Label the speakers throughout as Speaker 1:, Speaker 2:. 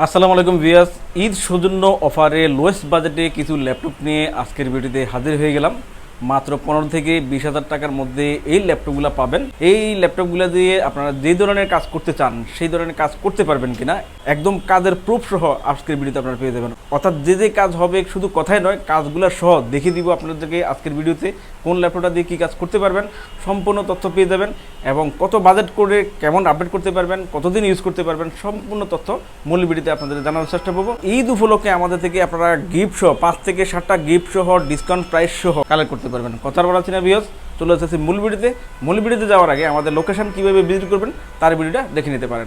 Speaker 1: আসসালামু আলাইকুম ভিয়াস ঈদ সৌজন্য অফারে লোয়েস্ট বাজেটে কিছু ল্যাপটপ নিয়ে আজকের ভিডিওতে হাজির হয়ে গেলাম। মাত্র পনেরো থেকে বিশ হাজার টাকার মধ্যে এই ল্যাপটপগুলো পাবেন। এই ল্যাপটপগুলো দিয়ে আপনারা যে ধরনের কাজ করতে চান, সেই ধরনের কাজ করতে পারবেন কিনা, একদম কাজের প্রুফ সহ আজকের ভিডিওতে আপনারা পেয়ে যাবেন। অর্থাৎ যে যে কাজ হবে, শুধু কথাই নয়, কাজগুলো সহ দেখিয়ে দিব আপনাদেরকে আজকের ভিডিওতে কোন ল্যাপটপটা দিয়ে কী কাজ করতে পারবেন। সম্পূর্ণ তথ্য পেয়ে যাবেন। এবং কত বাজেট করে কেমন আপডেট করতে পারবেন, কতদিন ইউজ করতে পারবেন, সম্পূর্ণ তথ্য মূল ভিডিওতে আপনাদের জানানোর চেষ্টা করব। ঈদ উপলক্ষে আমাদের থেকে আপনারা গিফট সহ, পাঁচ থেকে সাতটা গিফট সহ ডিসকাউন্ট প্রাইস সহ কালেক্ট করতে পারবেন। কথার বলা চিনা বিয়স চলে এসেছি মূল ভিডিওতে মূল যাওয়ার আগে আমাদের লোকেশন কীভাবে ভিজিট করবেন, তার ভিডিওটা দেখে নিতে পারেন।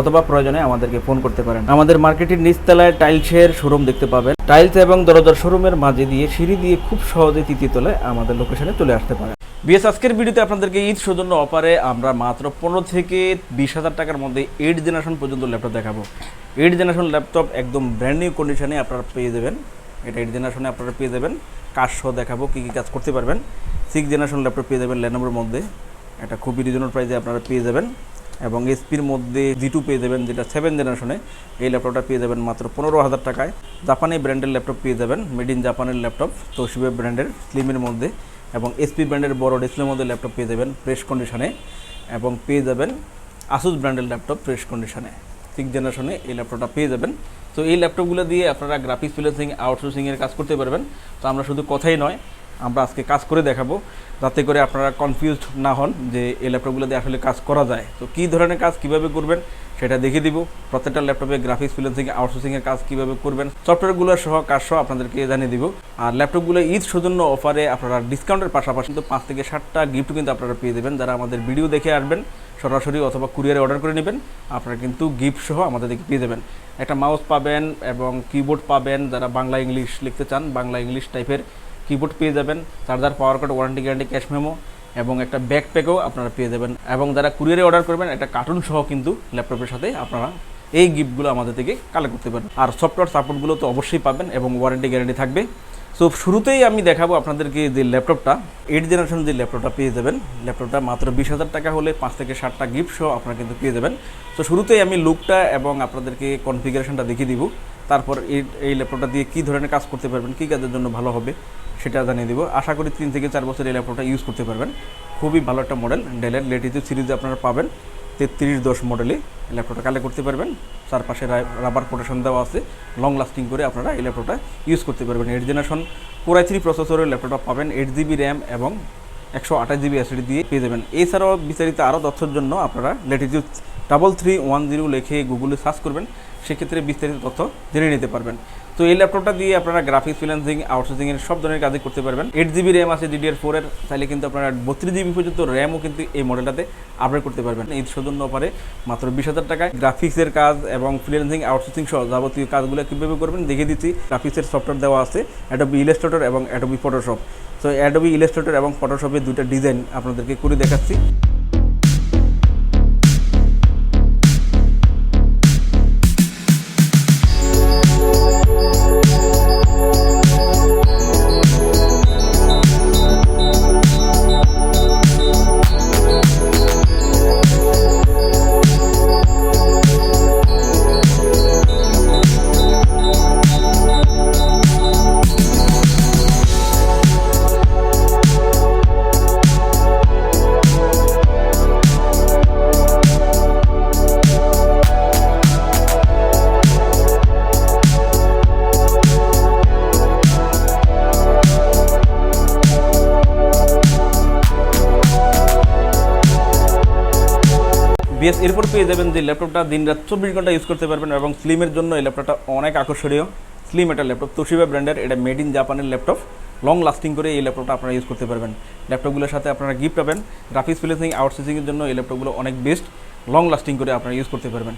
Speaker 1: অথবা প্রয়োজনে আমাদেরকে ফোন করতে পারেন। আমাদের মার্কেটের নিচতলায় টাইলসের শোরুম দেখতে পাবেন। টাইলস এবং দরজার শোরুমের মাঝে দিয়ে সিঁড়ি দিয়ে খুব সহজে তৃতীয় তলায় আমাদের লোকেশনে চলে আসতে পারেন। বিএস, আজকের ভিডিওতে আপনাদেরকে ঈদ সৌজন্য অফারে আমরা মাত্র পনেরো থেকে বিশ হাজার টাকার মধ্যে এইট জেনারেশন পর্যন্ত ল্যাপটপ দেখাবো। এইট জেনারেশন ল্যাপটপ একদম ব্র্যান্ড নিউ কন্ডিশনে আপনারা পেয়ে যাবেন। এটা এইট জেনারেশনে আপনারা পেয়ে যাবেন। কাজ সহ দেখাবো কী কী কাজ করতে পারবেন। সিক্স জেনারেশন ল্যাপটপ পেয়ে যাবেন ল্যানোভোর মধ্যে। এটা খুবই রিজনেবল প্রাইসে আপনারা পেয়ে যাবেন। এবং এসপির মধ্যে জি টু পেয়ে যাবেন যেটা সেভেন জেনারেশনে এই ল্যাপটপটা পেয়ে যাবেন মাত্র পনেরো হাজার টাকায়। জাপানি ব্র্যান্ডের ল্যাপটপ পেয়ে যাবেন মেড ইন জাপানের ল্যাপটপ তোশিবে ব্র্যান্ডের স্লিমের মধ্যে। এবং এসপি ব্র্যান্ডের বড় ডিসপ্লের মধ্যে ল্যাপটপ পেয়ে যাবেন ফ্রেশ কন্ডিশনে এবং পেয়ে যাবেন আসুস ব্র্যান্ডের ল্যাপটপ ফ্রেশ কন্ডিশনে সিক্স জেনারেশনে এই ল্যাপটপটা পেয়ে যাবেন। তো এই ল্যাপটপগুলো দিয়ে আপনারা গ্রাফিক্স ফ্রিল্যান্সিং আউটসোর্সিংয়ের কাজ করতে পারবেন। তো আমরা শুধু কথাই নয় আমরা আজকে কাজ করে দেখাবো। যাতে করে আপনারা কনফিউজড না হন যে এই ল্যাপটপগুলো দিয়ে আসলে কাজ করা যায়। তো কী ধরনের কাজ কীভাবে করবেন সেটা দেখিয়ে দিব। প্রত্যেকটা ল্যাপটপে গ্রাফিক্স ফ্রিল্যান্সিং আউটসোর্সিংয়ের কাজ কীভাবে করবেন সফটওয়্যারগুলো সহ কাজ সহ আপনাদেরকে জানিয়ে দিব। আর ল্যাপটপগুলো ঈদ সৌজন্য অফারে আপনারা ডিসকাউন্টের পাশাপাশি কিন্তু পাঁচ থেকে সাতটা গিফট কিন্তু আপনারা পেয়ে দেবেন যারা আমাদের ভিডিও দেখে আসবেন, সরাসরি অথবা কুরিয়ারে অর্ডার করে নেবেন, আপনারা কিন্তু গিফট সহ আমাদের পেয়ে যাবেন। একটা মাউস পাবেন এবং কিবোর্ড পাবেন। যারা বাংলা ইংলিশ লিখতে চান, বাংলা ইংলিশ টাইপের কিবোর্ড পেয়ে যাবেন charger power card warranty guarantee cash memo এবং একটা ব্যাকপ্যাকও আপনারা পেয়ে যাবেন। এবং যারা কুরিয়ারে অর্ডার করবেন, একটা কার্টুন সহ কিন্তু ল্যাপটপের সাথে আপনারা এই গিফটগুলো আমাদের থেকে কালেক্ট করতে পারেন আর সফটওয়্যার সাপোর্টগুলো তো অবশ্যই পাবেন এবং ওয়ারেন্টি গ্যারান্টি থাকবে। সো শুরুতেই আমি দেখাবো আপনাদেরকে যে ল্যাপটপটা এইট জেনারেশন যে ল্যাপটপটা পেয়ে যাবেন। ল্যাপটপটা মাত্র বিশ হাজার টাকা হলে পাঁচ থেকে ষাটটা গিফট সহ আপনারা কিন্তু পেয়ে যাবেন। তো শুরুতেই আমি লুকটা এবং আপনাদেরকে কনফিগারেশনটা দেখিয়ে দিব। তারপর এই এই ল্যাপটপটা দিয়ে কী ধরনের কাজ করতে পারবেন, কী কাজের জন্য ভালো হবে। সেটা জানিয়ে দেবো। আশা করি তিন থেকে চার বছর এই ল্যাপটপটা ইউজ করতে পারবেন। খুবই ভালো একটা মডেল ডেলের লেটিটিউড সিরিজে আপনারা পাবেন। তেত্রিশ দশ মডেলে ল্যাপটপটা কালেক্ট করতে পারবেন। চারপাশে রাবার প্রোটেকশন দেওয়া আছে। লং লাস্টিং করে আপনারা এই ল্যাপটপটা ইউজ করতে পারবেন। এইট জেনারেশন কোরাই থ্রি প্রসেসরের ল্যাপটপটা পাবেন। এইট জিবি র্যাম এবং একশো আঠাশ জিবি এসডি দিয়ে পেয়ে যাবেন। এছাড়াও বিস্তারিত আরও তথ্যের জন্য আপনারা latitude double three one zero লিখে গুগলে সার্চ করবেন। সেক্ষেত্রে বিস্তারিত তথ্য জেনে নিতে পারবেন। তো এই ল্যাপটপটা দিয়ে আপনারা গ্রাফিক্স ফ্রিল্যান্সিং আউটসোর্সিংয়ের সব ধরনের কাজই করতে পারবেন। এইট জিবি র্যাম আছে ডিডিআর ফোরের চাইলে কিন্তু আপনারা বত্রিশ জিবি পর্যন্ত র্যামও কিন্তু এই মডেলটাতে আপডেট করতে পারবেন। এই সৌজন্য অফারে মাত্র বিশ হাজার টাকায় গ্রাফিক্সের কাজ এবং ফ্রিল্যান্সিং আউটসোর্সিং সহ যাবতীয় কাজগুলো কীভাবে করবেন দেখিয়ে দিচ্ছি। গ্রাফিক্সের সফটওয়্যার দেওয়া আছে অ্যাডোবি ইলাস্ট্রেটর এবং অ্যাডোবি ফটোশপ তো অ্যাডোবি ইলাস্ট্রেটর এবং ফটোশপের দুইটা ডিজাইন আপনাদেরকে করে দেখাচ্ছি। বিএস এরপর পেয়ে যাবেন যে ল্যাপটপটা দিন রাত চব্বিশ ঘণ্টা ইউজ করতে পারবেন এবং স্লিমের জন্য এই ল্যাপটপটা অনেক আকর্ষণীয়। স্লিম একটা ল্যাপটপ। তোশিবা ব্র্যান্ডের এটা মেড ইন জাপানের ল্যাপটপ। লং লাস্টিং করে এই ল্যাপটপটা আপনারা ইউজ করতে পারবেন। ল্যাপটপগুলোর সাথে আপনারা গিফট পাবেন। গ্রাফিক্স ফিলেসিং আউটসোর্সিংয়ের জন্য এই ল্যাপটপগুলো অনেক বেস্ট লং লাস্টিং করে আপনারা ইউজ করতে পারবেন।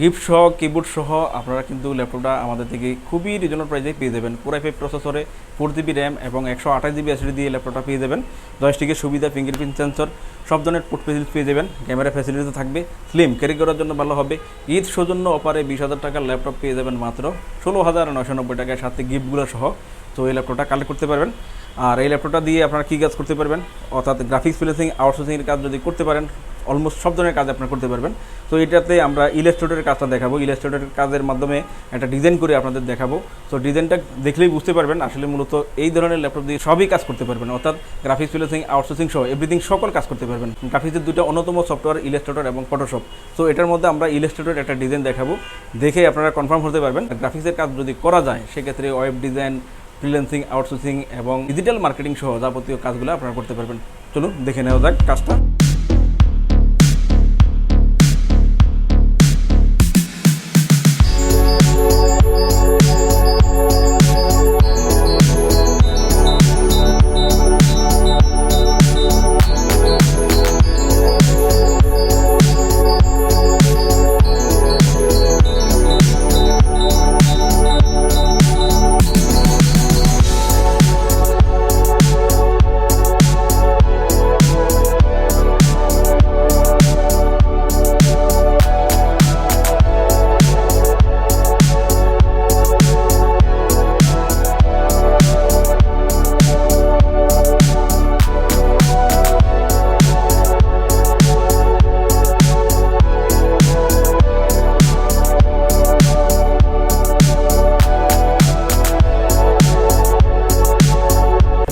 Speaker 1: গিফট সহ কিবোর্ড সহ আপনারা কিন্তু ল্যাপটপটা আমাদের থেকে খুবই রিজনেবল প্রাইসে পেয়ে যাবেন। কোরাই ফাইভ প্রসেসরে ফোর জিবি র্যাম এবং একশো আঠাশ জিবি এসডি দিয়ে ল্যাপটপটা পেয়ে যাবেন। জয়স্টিকের সুবিধা ফিঙ্গারপ্রিন্ট সেন্সর সব ধরনের পোর্ট ফেসিলিটি পেয়ে যাবেন। ক্যামেরা ফ্যাসিলিটি থাকবে। স্লিম ক্যারি করার জন্য ভালো হবে। ঈদ সৌজন্য অপারে বিশ হাজার টাকার ল্যাপটপ পেয়ে যাবেন মাত্র ষোলো হাজার নশো নব্বই টাকায় সাথে গিফটগুলো সহ। তো এই ল্যাপটপটা কালেক্ট করতে পারবেন। আর এই ল্যাপটপটা দিয়ে আপনারা কী কাজ করতে পারবেন? অর্থাৎ গ্রাফিক্স ফিলেন্সিং আউটসোর্সিংয়ের কাজ যদি করতে পারেন অলমোস্ট সব ধরনের কাজ আপনারা করতে পারবেন। তো এটাতে আমরা ইলাস্ট্রেটরের কাজটা দেখাবো। ইলাস্ট্রেটরের কাজের মাধ্যমে একটা ডিজাইন করে আপনাদের দেখাবো। তো ডিজাইনটা দেখলেই বুঝতে পারবেন, আসলে মূলত এই ধরনের ল্যাপটপ দিয়ে সবই কাজ করতে পারবেন। অর্থাৎ গ্রাফিক্স ফিলেন্সিং আউটসোর্সিং সহ এভরিথিং সকল কাজ করতে পারবেন। গ্রাফিক্সের দুটো অন্যতম সফটওয়্যার ইলাস্ট্রেটর এবং ফটোশপ তো এটার মধ্যে আমরা ইলাস্ট্রেটর একটা ডিজাইন দেখাবো। দেখে আপনারা কনফার্ম হতে পারবেন। গ্রাফিক্সের কাজ যদি করা যায়, সেক্ষেত্রে ওয়েব ডিজাইন ফ্রিল্যান্সিং আউটসোর্সিং এবং ডিজিটাল মার্কেটিং সহ যাবতীয় কাজগুলো আপনারা করতে পারবেন। চলুন দেখে নেওয়া যাক কাজটা।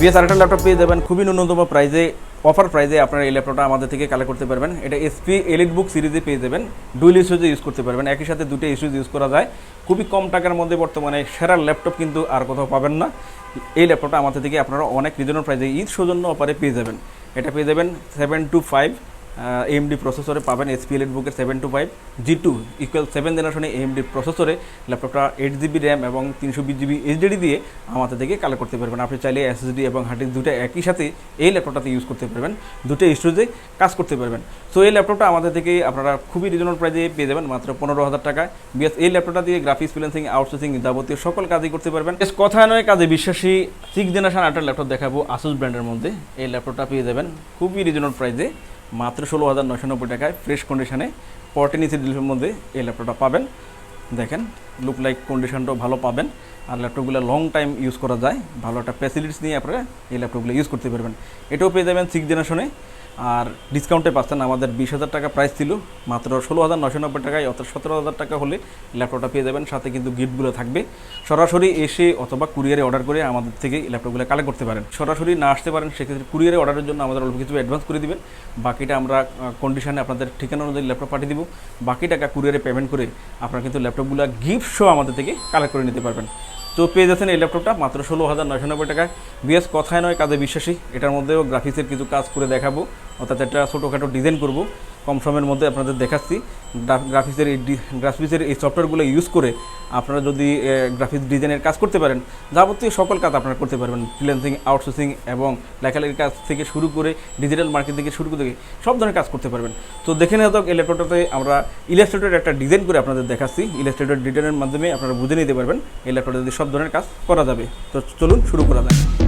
Speaker 1: বিএস আরেকটা ল্যাপটপ পেয়ে যাবেন খুবই ন্যূনতম প্রাইজে অফার প্রাইজে আপনারা এই ল্যাপটপটা আমাদের থেকে কালেক্ট করতে পারবেন। এটা এসপি এলিট বুক সিরিজে পেয়ে যাবেন। ডুইল ইস্যুজে ইউজ করতে পারবেন। একই সাথে দুটো ইস্যুজ ইউজ করা যায়। খুবই কম টাকার মধ্যে বর্তমানে সেরা ল্যাপটপ কিন্তু আর কোথাও পাবেন না। এই ল্যাপটপটা আমাদের থেকে আপনারা অনেক রিজনেবল প্রাইজে ঈদ সৌজন্য অফারে পেয়ে যাবেন। এটা পেয়ে যাবেন সেভেন টু ফাইভ এমডি প্রসেসরে পাবেন এসপি এলিট বুকের seven two five G two equal seven জেনারেশনে এমডি প্রসেসরে ল্যাপটপটা এইট জিবি র্যাম এবং তিনশো বিশ জিবি এইচডিডি দিয়ে আমাদের থেকে কালেক্ট করতে পারবেন। আপনি চাইলে এসএসডি এবং হার্ড দুটো একই সাথে এই ল্যাপটপটাতে ইউজ করতে পারবেন দুটো স্টোরেজে কাজ করতে পারবেন। সো এই ল্যাপটপটা আমাদের থেকে আপনারা খুবই রিজনেবল প্রাইজে পেয়ে যাবেন, মাত্র পনেরো হাজার টাকা। বিএস এই ল্যাপটপটা দিয়ে গ্রাফিক্স ফ্রিল্যান্সিং আউটসোর্সিং যাবতীয় সকল কাজই করতে পারবেন। বেশ কথা নয়, কাজে বিশ্বাসী সিক্স জেনারেশন আটার ল্যাপটপ দেখাবো আসুস ব্র্যান্ডের মধ্যে। এই ল্যাপটপটা পেয়ে যাবেন খুবই রিজনেবল প্রাইজে মাত্র ষোলো হাজার নশো নব্বই টাকায় ফ্রেশ কন্ডিশনে ফর্টিন ডিলের মধ্যে এই ল্যাপটপটা পাবেন। দেখেন লুক লাইক কন্ডিশনটাও ভালো পাবেন। আর ল্যাপটপগুলো লং টাইম ইউজ করা যায়। ভালো একটা ফ্যাসিলিটিস নিয়ে আপনারা এই ল্যাপটপগুলো ইউজ করতে পারবেন। এটাও পেয়ে যাবেন সিক্স জেনারেশনে আর ডিসকাউন্টে পাচ্ছেন আমাদের বিশ হাজার টাকা প্রাইস ছিল, মাত্র ষোলো হাজার নশো নব্বই টাকায় অর্থাৎ সতেরো হাজার টাকা হলে ল্যাপটপটা পেয়ে যাবেন। সাথে কিন্তু গিফটগুলো থাকবে। সরাসরি এসে অথবা কুরিয়ারে অর্ডার করে আমাদের থেকে ল্যাপটপগুলো কালেক্ট করতে পারেন। সরাসরি না আসতে পারেন, সেক্ষেত্রে কুরিয়ারে অর্ডারের জন্য আমাদের অল্প কিছু অ্যাডভান্স করে দিবেন। বাকিটা আমরা কন্ডিশনে আপনাদের ঠিকানা অনুযায়ী ল্যাপটপ পাঠিয়ে দিব। বাকি টাকা কুরিয়ারে পেমেন্ট করে আপনারা কিন্তু ল্যাপটপগুলো গিফট সহ আমাদের থেকে কালেক্ট করে নিতে পারবেন। তো পেয়ে যাচ্ছেন এই ল্যাপটপটা, মাত্র ষোলো হাজার নয়শো নব্বই টাকায়। বিএস কথায় নয়, কাজে বিশ্বাসী। এটার মধ্যেও গ্রাফিক্সের কিছু কাজ করে দেখাবো। অর্থাৎ একটা ছোটোখাটো ডিজাইন করব। কম সময়ের মধ্যে আপনাদের দেখাচ্ছি। গ্রাফিক্সের এই গ্রাফিক্সের এই সফটওয়্যারগুলো ইউজ করে আপনারা যদি গ্রাফিক্স ডিজাইনের কাজ করতে পারেন, যাবতীয় সকল কাজ আপনারা করতে পারবেন। ফ্রিল্যান্সিং আউটসোর্সিং এবং লেখালেখির কাজ থেকে শুরু করে ডিজিটাল মার্কেট থেকে শুরু করে সব ধরনের কাজ করতে পারবেন। তো দেখে নেওয়া যাক, এই ল্যাপটপটাতে আমরা ইলাস্ট্রেটের একটা ডিজাইন করে আপনাদের দেখাচ্ছি। ইলাস্ট্রেটের ডিজাইনের মাধ্যমে আপনারা বুঝে নিতে পারবেন, এই ল্যাপটপটাতে সব ধরনের কাজ করা যাবে। তো চলুন শুরু করা যাক।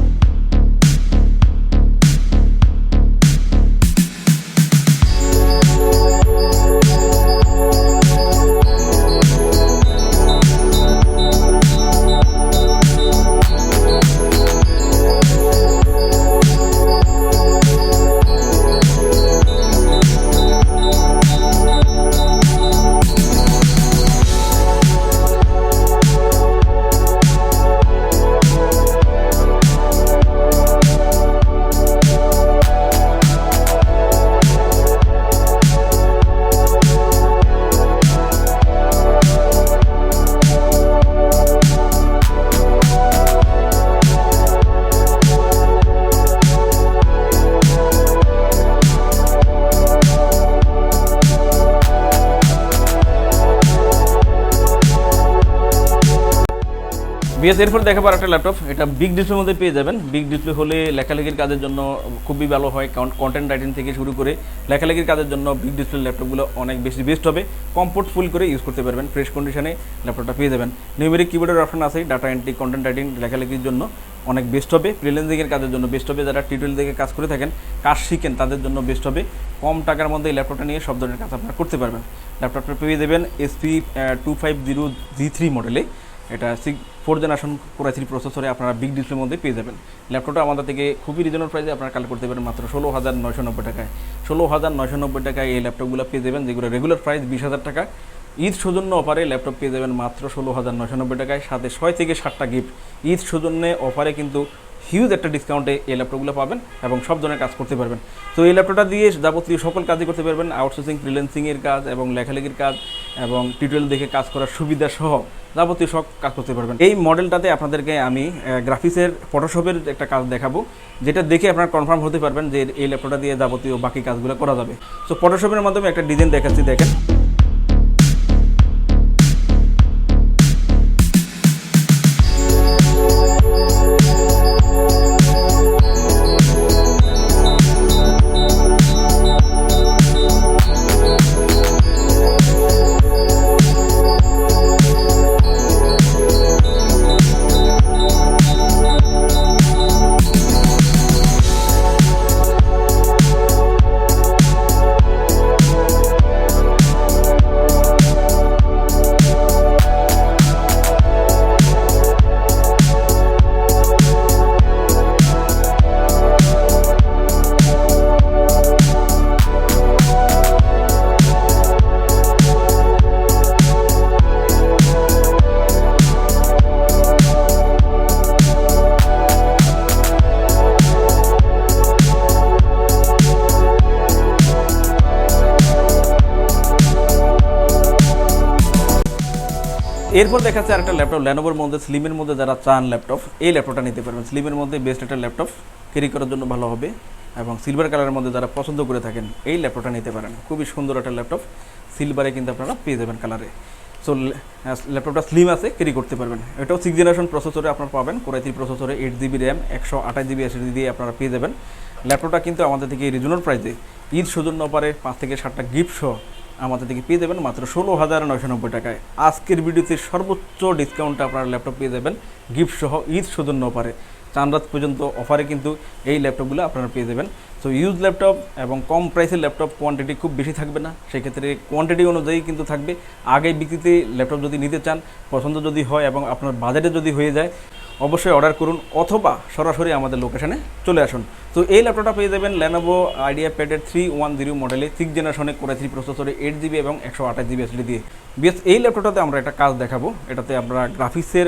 Speaker 1: বিএস এরপর দেখাবার একটা ল্যাপটপ এটা বিগ ডিসপ্লের মধ্যে পেয়ে যাবেন। বিগ ডিসপ্লে হলে লেখালেখির কাজের জন্য খুবই ভালো হয়। কারণ কন্টেন্ট রাইটিং থেকে শুরু করে লেখালেখির কাজের জন্য বিগ ডিসপ্লে ল্যাপটপগুলো অনেক বেশি বেস্ট হবে। কমফোর্ট ফুল করে ইউজ করতে পারবেন। ফ্রেশ কন্ডিশনে ল্যাপটপটা পেয়ে যাবেন। নিউমেরিক কিবোর্ডের অপশন আছে। ডাটা এন্ট্রি কন্টেন্ট রাইটিং লেখালেখির জন্য অনেক বেস্ট হবে। ফ্রিল্যান্সিংয়ের কাজের জন্য বেস্ট হবে। যারা টিউটোরিয়াল থেকে কাজ করে থাকেন, কাজ শিখেন, তাদের জন্য বেস্ট হবে। কম টাকার মধ্যে এই ল্যাপটপটা নিয়ে সব ধরনের কাজ আপনারা করতে পারবেন। ল্যাপটপটা পেয়ে দেবেন SP two five zero G three মডেলে এটা six four generation core i three প্রসেসরে আপনারা বিগ ডিসপ্লের মধ্যে পেয়ে যাবেন। ল্যাপটপটা আমাদের থেকে খুবই রিজনেবল প্রাইসে আপনারা কালেক্ট করতে পারেন মাত্র ষোলো হাজার নয়শো নব্বই টাকায়। ষোলো হাজার নয়শো নব্বই টাকায় এই ল্যাপটপগুলো পেয়ে যাবেন, যেগুলো রেগুলার প্রাইস বিশ হাজার টাকা। ঈদ সৌজন্য অফারে ল্যাপটপ পেয়ে যাবেন মাত্র ষোলো হাজার নয়শো নব্বই টাকায়, সাথে ছয় থেকে সাতটা গিফট ঈদ সৌজন্যে অফারে কিন্তু হিউজ একটা ডিসকাউন্টে এই ল্যাপটপগুলো পাবেন এবং সব ধরনের কাজ করতে পারবেন। তো এই ল্যাপটপটা দিয়ে যাবতীয় সকল কাজই করতে পারবেন আউটসোর্সিং ফ্রিল্যান্সিংয়ের কাজ এবং লেখালেখির কাজ। এবং টিউটোরিয়াল দেখে কাজ করার সুবিধা সহ যাবতীয় সব কাজ করতে পারবেন। এই মডেলটাতে আপনাদেরকে আমি গ্রাফিক্সের ফটোশপের একটা কাজ দেখাবো, যেটা দেখে আপনারা কনফার্ম হতে পারবেন যে এই ল্যাপটপটা দিয়ে যাবতীয় বাকি কাজগুলো করা যাবে। সো ফটোশপের মাধ্যমে একটা ডিজাইন দেখাচ্ছি, দেখেন। এরপর দেখাচ্ছে আরেকটা ল্যাপটপ ল্যানোভোর মধ্যে স্লিমের মধ্যে যারা চান ল্যাপটপ, এই ল্যাপটপটা নিতে পারবেন। স্লিমের মধ্যে বেস্ট একটা ল্যাপটপ ক্যারি করার জন্য ভালো হবে। এবং সিলভার কালারের মধ্যে যারা পছন্দ করে থাকেন, এই ল্যাপটপটা নিতে পারেন। খুবই সুন্দর একটা ল্যাপটপ। সিলভারে কিন্তু আপনারা পেয়ে যাবেন কালারে সো ল্যাপটপটা স্লিম আছে ক্যারি করতে পারবেন। এটাও সিক্স জেনারেশন প্রসেসরে আপনারা পাবেন কোরাই প্রসেসরে এইট জিবি র্যাম একশো আঠাশ জিবি এসএসডি দিয়ে আপনারা পেয়ে যাবেন। ল্যাপটপটা কিন্তু আমাদের থেকে রিজনাল প্রাইসে ঈদ সৌজন্য পারে পাঁচ থেকে সাতটা গিফট সহ আমাদের থেকে পেয়ে যাবেন মাত্র ষোলো হাজার নয়শো নব্বই টাকায়। আজকের ভিডিওতে সর্বোচ্চ ডিসকাউন্টে আপনারা ল্যাপটপ পেয়ে যাবেন গিফট সহ ঈদ সৌজন্য অফারে চান রাত পর্যন্ত অফারে কিন্তু এই ল্যাপটপগুলো আপনারা পেয়ে যাবেন। সো ইউজ ল্যাপটপ এবং কম প্রাইসের ল্যাপটপ কোয়ান্টিটি খুব বেশি থাকবে না। সেক্ষেত্রে কোয়ান্টিটি অনুযায়ী কিন্তু থাকবে। আগে বিক্রিতে ল্যাপটপ যদি নিতে চান, পছন্দ যদি হয় এবং আপনার বাজেটে যদি হয়ে যায়, অবশ্যই অর্ডার করুন অথবা সরাসরি আমাদের লোকেশানে চলে আসুন। তো এই ল্যাপটপটা পেয়ে যাবেন ল্যানোভো আইডিয়া প্যাডের থ্রি ওয়ান জিরো মডেলে সিক্স জেনারেশনে করে থ্রি প্রসেসরে এইট জিবি এবং একশো আঠাশ জিবি এসডি দিয়ে বিএস এই ল্যাপটপটাতে আমরা একটা কাজ দেখাবো। এটাতে আমরা গ্রাফিক্সের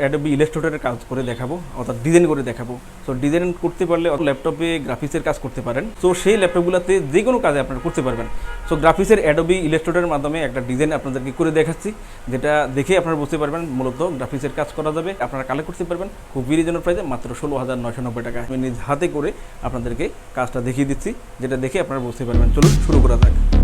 Speaker 1: অ্যাডবি ইলেস্ট্রেটরের কাজ করে দেখাবো, অর্থাৎ ডিজাইন করে দেখাবো। সো ডিজাইন করতে পারলে ল্যাপটপে গ্রাফিক্সের কাজ করতে পারেন। তো সেই ল্যাপটপগুলোতে যে কোনো কাজে আপনারা করতে পারবেন। সো গ্রাফিক্সের অ্যাডবি ইলেস্ট্রেটরের মাধ্যমে একটা ডিজাইন আপনাদেরকে করে দেখাচ্ছি, যেটা দেখে আপনারা বুঝতে পারবেন মূলত গ্রাফিক্সের কাজ করা যাবে। আপনারা কালেক্ট করতে পারবেন খুবই রিজনেবল প্রাইসে মাত্র ষোলো হাজার নয়শো নব্বই টাকা নিজ হাতে করে আপনাদেরকে কাজটা দেখিয়ে দিচ্ছি যেটা দেখে আপনারা বুঝতে পারবেন। চলুন শুরু করা যাক।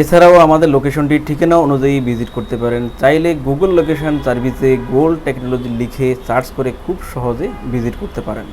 Speaker 1: এছাড়াও আমাদের লোকেশনটি ঠিকানা অনুযায়ী ভিজিট করতে পারেন। চাইলে গুগল লোকেশন সার্ভিসে গোল্ড টেকনোলজি লিখে সার্চ করে খুব সহজে ভিজিট করতে পারেন।